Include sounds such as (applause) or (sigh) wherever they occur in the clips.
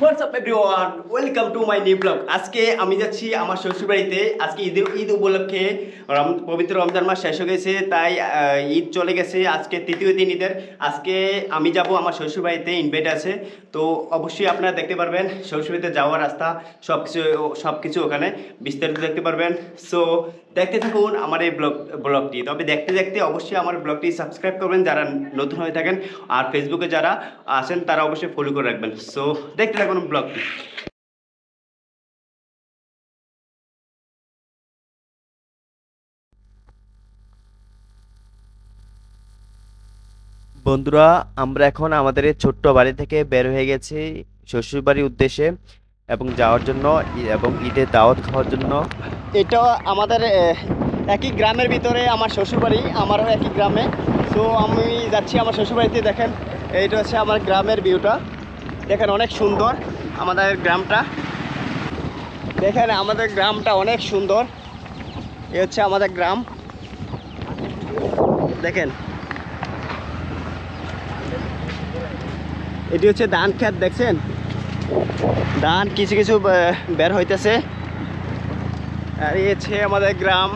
What's up everyone welcome to my new blog আজকে আমি যাচ্ছি আমার শ্বশুরবাড়িতে। আজকে ঈদ ঈদ উপলক্ষে রম- পবিত্র রমজান মাস শেষ হয়ে গেছে, তাই ঈদ চলে গেছে। আজকে তৃতীয় দিন ঈদের। আজকে আমি যাব আমার শ্বশুরবাড়িতে, ইনভাইট আছে। তো অবশ্যই আপনারা দেখতে পারবেন, শ্বশুরবাড়িতে যাওয়ার রাস্তা সব কিছু সব কিছু ওখানে বিস্তারিত দেখতে পারবেন। সো দেখতে থাকুন আমার এই ব্লগ, ব্লগটি। তবে দেখতে দেখতে অবশ্যই আমার ব্লগটি সাবস্ক্রাইব করবেন, যারা নতুন হয়ে থাকেন। আর ফেসবুকে যারা আছেন, তারা অবশ্যই ফলো করে রাখবেন। সো দেখতে থাকুন ব্লগটি বন্ধুরা আমরা এখন আমাদের ছোট্ট বাড়ি থেকে বের হয়ে গেছি শ্বশুরবাড়ির উদ্দেশ্যে এবং যাওয়ার জন্য এবং ঈদের দাওয়াত খাওয়ার জন্য। এটা আমাদের একই গ্রামের ভিতরে আমার শ্বশুরবাড়ি আমারও একই গ্রামে। তো আমি যাচ্ছি আমার শ্বশুরবাড়িতে দেখেন এইটা হচ্ছে আমার গ্রামের ভিউটা দেখেন অনেক সুন্দর আমাদের গ্রামটা। দেখেন আমাদের গ্রামটা অনেক সুন্দর। এ হচ্ছে আমাদের গ্রাম। দেখেন। এটি হচ্ছে ধান ক্ষেত, দেখছেন? ধান কিছু কিছু বের হইতেছে। আর এ হচ্ছে আমাদের গ্রাম।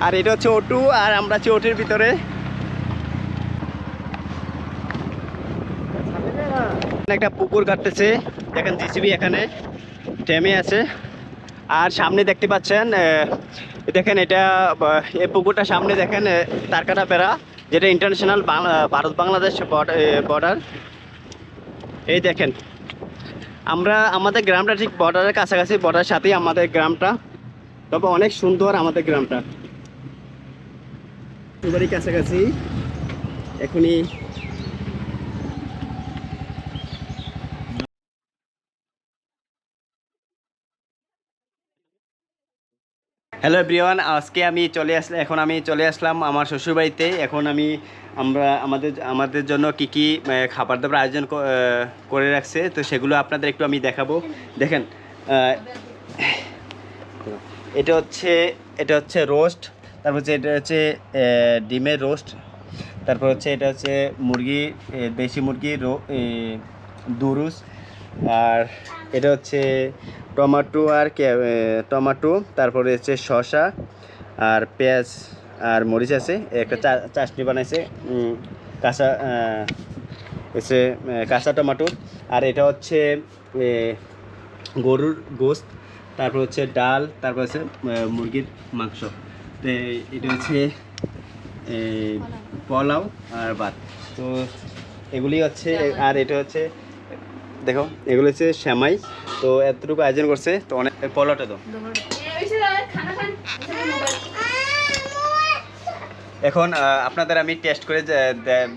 আর এটা হচ্ছে অটু, আর আমরা ওটির ভিতরে। একটা পুকুর কাটতেছে। দেখেন জিসিবি এখানে টেমে আছে। আর সামনে দেখতে পাচ্ছেন দেখেন এটা এই পুকুরটা সামনে দেখেন তারকাটা পেরা যেটা ইন্টারন্যাশনাল ভারত বাংলাদেশ বর্ডার এই দেখেন, আমরা আমাদের গ্রামটা ঠিক বর্ডারের কাছাকাছি বর্ডারের সাথেই আমাদের গ্রামটা। তবে অনেক সুন্দর আমাদের গ্রামটা। এবারই কাছাকাছি, এখনই হ্যালো এভরিওয়ান আজকে আমি চলে আসলাম এখন আমি চলে আসলাম আমার শ্বশুরবাড়িতে। এখন আমি, আমরা আমাদের আমাদের জন্য কি কি খাবার দাবার আয়োজন করে রাখছে, তো সেগুলো আপনাদের একটু আমি দেখাবো। দেখেন এটা হচ্ছে এটা হচ্ছে রোস্ট, তারপর হচ্ছে এটা হচ্ছে ডিমের রোস্ট, তারপর হচ্ছে এটা হচ্ছে মুরগি দেশি মুরগি দুরুস, আর এটা হচ্ছে টমেটো আর এ, তারপরে হচ্ছে শসা আর পেঁয়াজ আর মরিচ আছে। একটা চা- চাটনি বানাইছে কাঁচা হচ্ছে কাঁচা টমাটো। আর এটা হচ্ছে গরুর গোস্ত তারপর হচ্ছে ডাল তারপর হচ্ছে মুরগির মাংস। তো এটা হচ্ছে পোলাও। আর ভাত। তো এগুলি হচ্ছে আর এটা হচ্ছে দেখো, এগুলো হচ্ছে শ্যামাই। তো এতটুকু আয়োজন করছে, তো অনেক পোলাওটা তো এখন আপনাদের আমি টেস্ট করে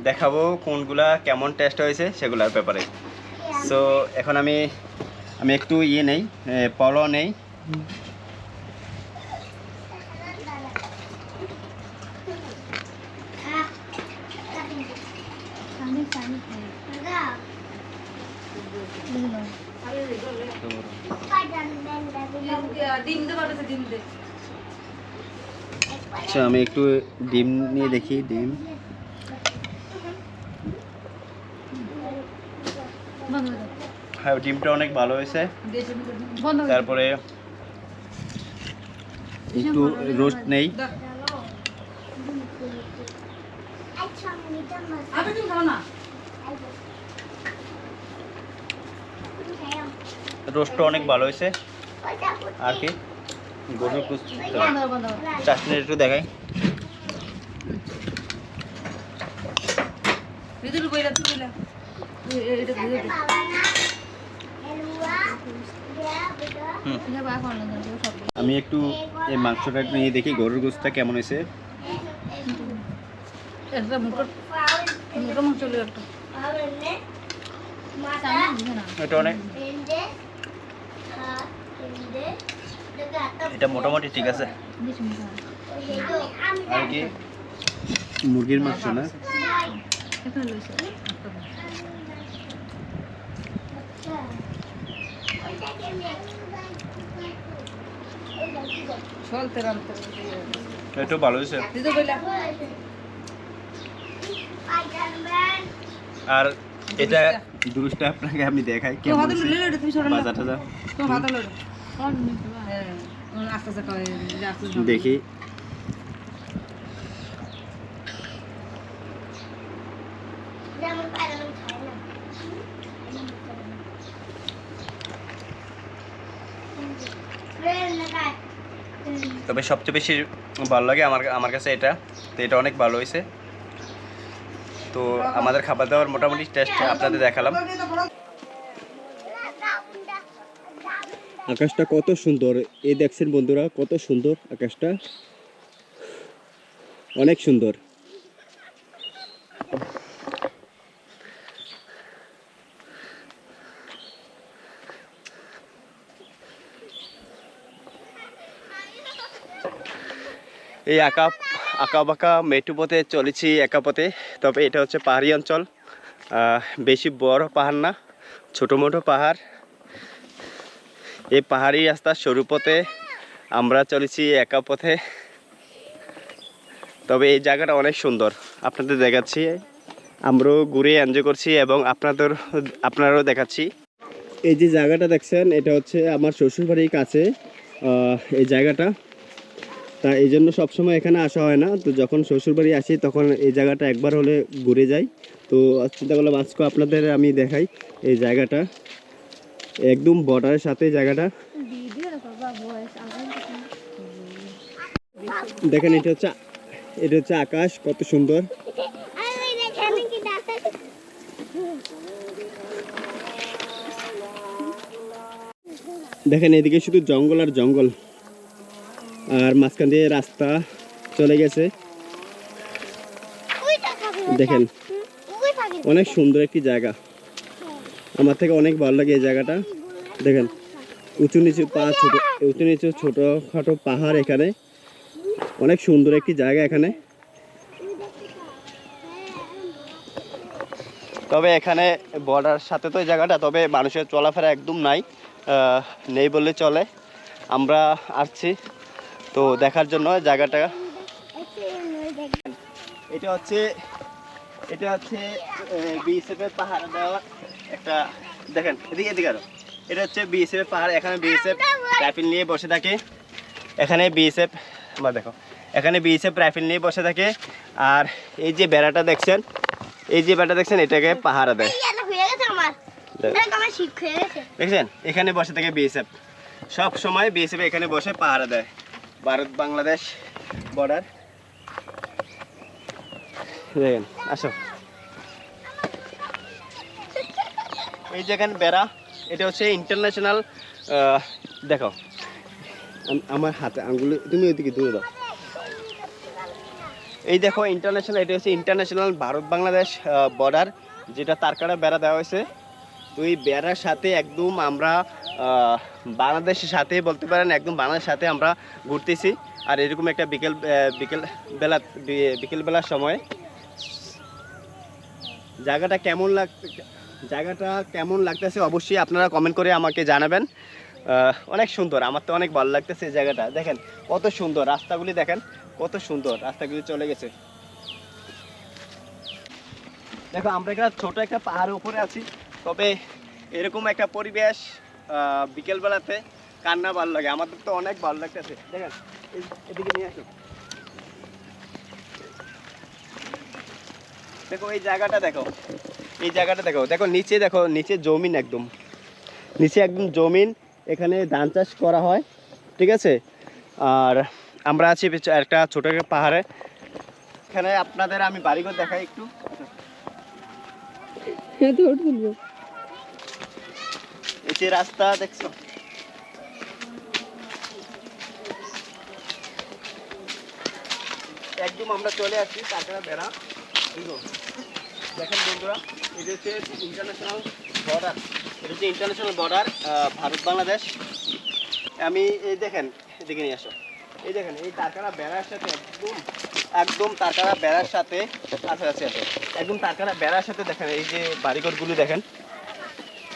দেখাবো কোনগুলা কেমন টেস্ট হয়েছে সেগুলোর ব্যাপারে। সো এখন আমি আমি একটু ইয়ে নেই পোলাও নেই। ডিম দে আচ্ছা আমি একটু ডিম নিয়ে দেখি ডিম। হ্যাঁ ডিমটা অনেক ভালো হয়েছে। তারপরে একটু রোস্ট নেই। তুমি খাও না। রোস্টটা অনেক ভালো হয়েছে। আর কি? গরুর। চাটনি একটু দেখাই। আমি একটু এই মাংসটা নিয়ে দেখি গরুর গোস্তটা কেমন হয়েছে। একটা মুখর মুখর লই একটা। এটা অনেক। এটা মোটামুটি ঠিক আছে। আর কি? মুরগির মাংস না? একটু ভালো হয়েছে। আর এটা দুরুসটা আপনাকে আমি দেখাই কেমন বাজার টাজার? দেখি। তবে সবচেয়ে বেশি ভালো লাগে আমার আমার কাছে এটা। তো এটা অনেক ভালো হয়েছে। তো আমাদের খাবার দাবার মোটামুটি টেস্ট আপনাদের দেখালাম। আকাশটা কত সুন্দর। এই দেখছেন বন্ধুরা কত সুন্দর আকাশটা। অনেক সুন্দর। এই আঁকা আঁকা বাঁকা মেটু পথে চলেছি একা পথে, তবে এটা হচ্ছে পাহাড়ি অঞ্চল। বেশি বড় পাহাড় না, ছোটো মোটো পাহাড়। এই পাহাড়ি রাস্তার সরু পথে আমরা চলেছি একা পথে। তবে এই জায়গাটা অনেক সুন্দর। আপনাদের দেখাচ্ছি, আমরাও ঘুরে এনজয় করছি এবং আপনাদের, আপনারাও দেখাচ্ছি। এই যে জায়গাটা দেখছেন, এটা হচ্ছে আমার শ্বশুরবাড়ির কাছে। এই জায়গাটা। তা এই জন্য সবসময় এখানে আসা হয় না। তো যখন শ্বশুরবাড়ি আসি, তখন এই জায়গাটা একবার হলে ঘুরে যাই। তো চিন্তা করলাম, আজকে আপনাদের আমি দেখাই এই জায়গাটা। একদম বর্ডারের সাথে জায়গাটা। দেখেন, এটা হচ্ছে এটা হচ্ছে আকাশ, কত সুন্দর। দেখেন, এদিকে শুধু জঙ্গল আর জঙ্গল। আর মাঝখান দিয়ে রাস্তা চলে গেছে। দেখেন অনেক সুন্দর একটি জায়গা। আমার থেকে অনেক ভালো লাগে এই জায়গাটা। দেখেন উঁচু নিচু পা ছোট উঁচু নিচু ছোটোখাটো পাহাড় এখানে। অনেক সুন্দর একটি জায়গা এখানে। তবে এখানে বর্ডার সাথে তো এই জায়গাটা তবে মানুষের চলাফেরা একদম নাই নেই বললে চলে। আমরা আসছি। তো দেখার জন্য জায়গাটা। এটা হচ্ছে এটা হচ্ছে বিএসএফের পাহাড় দেওয়া একটা দেখেন এদিকে এদিকে আরও। এটা হচ্ছে বিএসএফের পাহাড় এখানে বিএসএফ রাইফেল নিয়ে বসে থাকে। এখানে বিএসএফ বা দেখো এখানে বিএসএফ রাইফেল নিয়ে বসে থাকে। আর এই যে বেড়াটা দেখছেন এই যে বেড়াটা দেখছেন এটাকে পাহারা দেয়। দেখছেন এখানে বসে থাকে বিএসএফ সব সময় বিএসএফ এখানে বসে পাহারা দেয়। ভারত বাংলাদেশ বর্ডার দেখেন, আসো। এই যেখানে বেড়া, এটা হচ্ছে ইন্টারন্যাশনাল দেখো। আমার হাতে আঙ্গুলে, তুমি ওইদিকে দূরে দাও। এই দেখো ইন্টারন্যাশনাল এটা হচ্ছে ইন্টারন্যাশনাল ভারত বাংলাদেশ বর্ডার যেটা তারকাটা বেড়া দেওয়া হয়েছে। তো এই বেড়ার সাথে একদম আমরা বাংলাদেশের সাথে বলতে পারেন, একদম বাংলাদেশের সাথে আমরা ঘুরতেছি। আর এরকম একটা বিকেল বিকেল বেলা, বি- বিকেল বেলার সময় জায়গাটা কেমন লাগ, জায়গাটা কেমন লাগতেছে অবশ্যই আপনারা কমেন্ট করে আমাকে জানাবেন। অনেক সুন্দর, আমার তো অনেক ভালো লাগতেছে এই জায়গাটা। দেখেন, কত সুন্দর রাস্তাগুলি দেখেন, কত সুন্দর রাস্তাগুলি চলে গেছে। দেখো, আমরা একটা ছোট একটা পাহাড়ের উপরে আছি, তবে এরকম একটা পরিবেশ বিকেলবেলাতে কান্না ভালো লাগে, আমাদের তো অনেক ভালো লাগতেছে। দেখেন এদিকে নিয়ে আসো দেখো, এই জায়গাটা দেখো। এই জায়গাটা দেখো। দেখো, নিচে দেখো, নিচে জমিন একদম। নিচে একদম জমিন, এখানে ধান চাষ করা হয়, ঠিক আছে? আর আমরা আছি একটা ছোট একটা পাহাড়ে। এখানে আপনাদের আমি বাড়িঘর দেখাই একটু। এই যে রাস্তা দেখছ? একদম আমরা চলে আসছি তাছাড়া বেড়া। বুঝলো? দেখেন বন্ধুরা এটা হচ্ছে ইন্টারন্যাশনাল বর্ডার এটা হচ্ছে ইন্টারন্যাশনাল বর্ডার ভারত, বাংলাদেশ। আমি এই দেখেন, এদিকে নিয়ে আসো। এই দেখেন, এই তারকারা বেড়ার সাথে একদম একদম তারকারা বেড়ার সাথে আচ্ছা আচ্ছা একদম তারকারা বেড়ার সাথে দেখেন, এই যে বাড়িঘরগুলি দেখেন।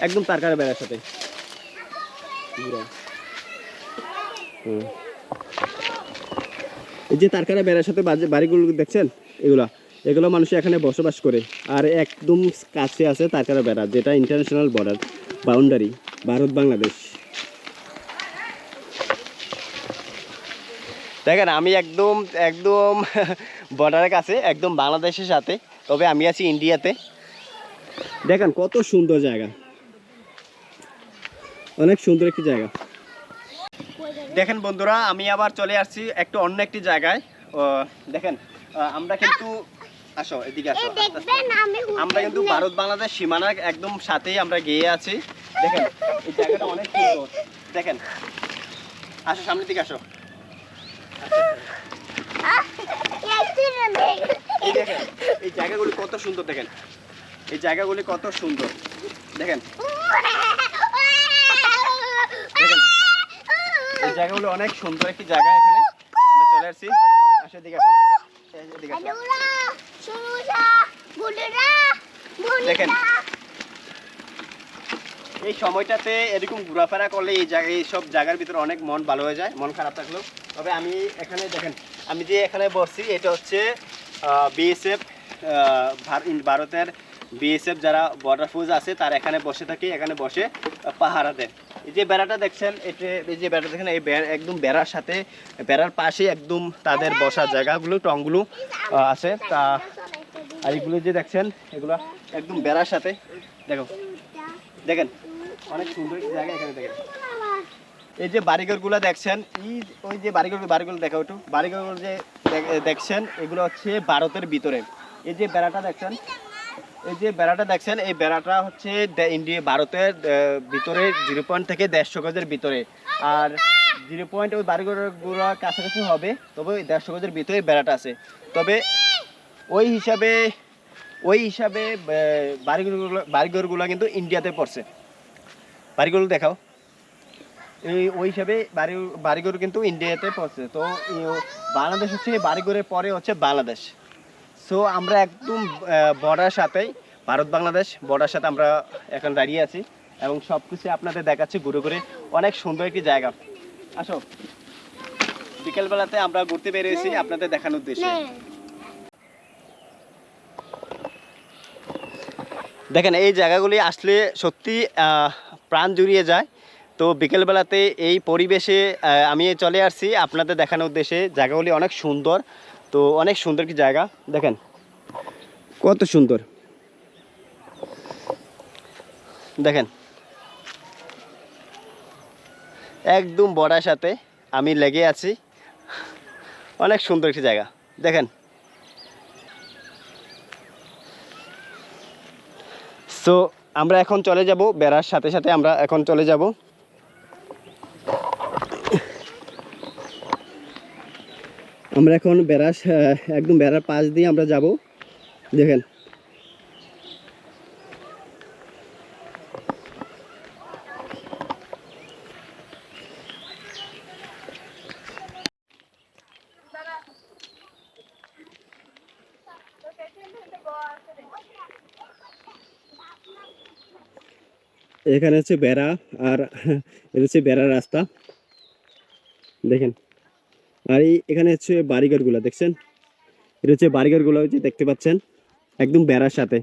একদম তারকারা বেড়ার সাথে। হুম। এই যে তারকারা বেড়ার সাথে বাড়িগুলো দেখছেন? এগুলা। এগুলো মানুষ এখানে বসবাস করে। আর একদম কাছে আছে তারকারা বেড়া, যেটা international border boundary Bharat, Bangladesh. দেখেন, আমি একদম একদম (laughs) বর্ডারের কাছে, একদম বাংলাদেশের সাথে, তবে আমি আছি ইন্ডিয়াতে দেখেন, কত সুন্দর জায়গা। অনেক সুন্দর একটি জায়গা। দেখেন বন্ধুরা আমি আবার চলে আসছি একটু অন্য একটি জায়গায়। ও, দেখেন আমরা কিন্তু আসো এদিকে আসো। আমরা কিন্তু ভারত বাংলাদেশ সীমানার একদম সাথেই আমরা গিয়ে আছি। দেখেন এই জায়গাটা অনেক সুন্দর। দেখেন আসো সামনের দিকে আসো। এই দেখেন এই জায়গাগুলি কত সুন্দর দেখেন। এই জায়গাগুলি কত সুন্দর। দেখেন। এই জায়গাগুলো অনেক সুন্দর একটি জায়গা এখানে। আমরা চলে আসছি। আসো। আসো। আসো। দেখেন। এই সময়টাতে এরকম ঘোরাফেরা করলে এই জায়গায় এই সব জায়গার ভিতরে অনেক মন ভালো হয়ে যায় মন খারাপ থাকলেও। তবে আমি এখানে দেখেন আমি যে এখানে বসছি এটা হচ্ছে বিএসএফ ভারতের বিএসএফ যারা বর্ডার ফোর্স আছে তারা এখানে বসে থাকি এখানে বসে পাহারা দেন। এই যে বেড়াটা দেখছেন এটা এই যে বেড়াটা দেখেন, এই একদম বেড়ার সাথে, বেড়ার পাশে একদম তাদের বসার জায়গাগুলো, টংগুলো আছে। তা, আর এগুলো যে দেখছেন, এগুলো একদম বেড়ার সাথে, দেখো, দেখেন, অনেক সুন্দর জায়গা এখানে দেখেন। এই যে বাড়িঘরগুলো দেখছেন, এই ওই যে বাড়িঘর বাড়িগুলো দেখা একটু। বাড়িঘর যে দেখ- দেখছেন, এগুলো হচ্ছে ভারতের ভিতরে। এই যে বেড়াটা দেখছেন এই যে বেড়াটা দেখছেন, এই বেড়াটা হচ্ছে ইন্ডিয়া ভারতের ভিতরে জিরো পয়েন্ট থেকে দেড়শো গজের ভিতরে। আর জিরো পয়েন্ট ওই বাড়িঘরগুলো কাছাকাছি হবে, তবে ওই দেড়শো গজের ভিতরে বেড়াটা আছে। তবে ওই হিসাবে ওই হিসাবে বাড়িঘরগুলো বাড়িঘরগুলো কিন্তু ইন্ডিয়াতে পড়ছে। বাড়িঘর দেখাও। এই ওই হিসাবে বাড়ি বাড়িঘর কিন্তু ইন্ডিয়াতে পড়ছে। তো বাংলাদেশ হচ্ছে, বাড়িঘরের পরে হচ্ছে বাংলাদেশ। সো আমরা একদম বর্ডার সাথেই ভারত বাংলাদেশ বর্ডার সাথে আমরা এখন দাঁড়িয়ে আছি এবং সব কিছু আপনাদের দেখাচ্ছি ঘুরে ঘুরে। অনেক সুন্দর একটি জায়গা। আসো। বিকেলবেলাতে আমরা ঘুরতে বেরিয়েছি আপনাদের দেখানোর উদ্দেশ্যে। দেখেন এই জায়গাগুলি আসলে সত্যি আহ, প্রাণ জুড়িয়ে যায়। তো বিকেলবেলাতে এই পরিবেশে আমি চলে আসছি আপনাদের দেখানোর উদ্দেশ্যে। জায়গাগুলি অনেক সুন্দর। তো অনেক সুন্দর কি জায়গা, দেখেন। কত সুন্দর। দেখেন। একদম বড়ার সাথে আমি লেগে আছি। অনেক সুন্দর একটি জায়গা, দেখেন। সো আমরা এখন চলে যাব বেড়ার সাথে সাথে আমরা এখন চলে যাব আমরা এখন বেড়ার সা- একদম বেড়ার পাশ দিয়ে আমরা যাব। দেখেন। এখানে হচ্ছে বেড়া, আর এটা হচ্ছে বেড়ার রাস্তা। দেখেন। আর এই এখানে হচ্ছে বাড়িঘরগুলো দেখছেন? এটা হচ্ছে বাড়িঘরগুলো যে দেখতে পাচ্ছেন, একদম বেড়ার সাথে।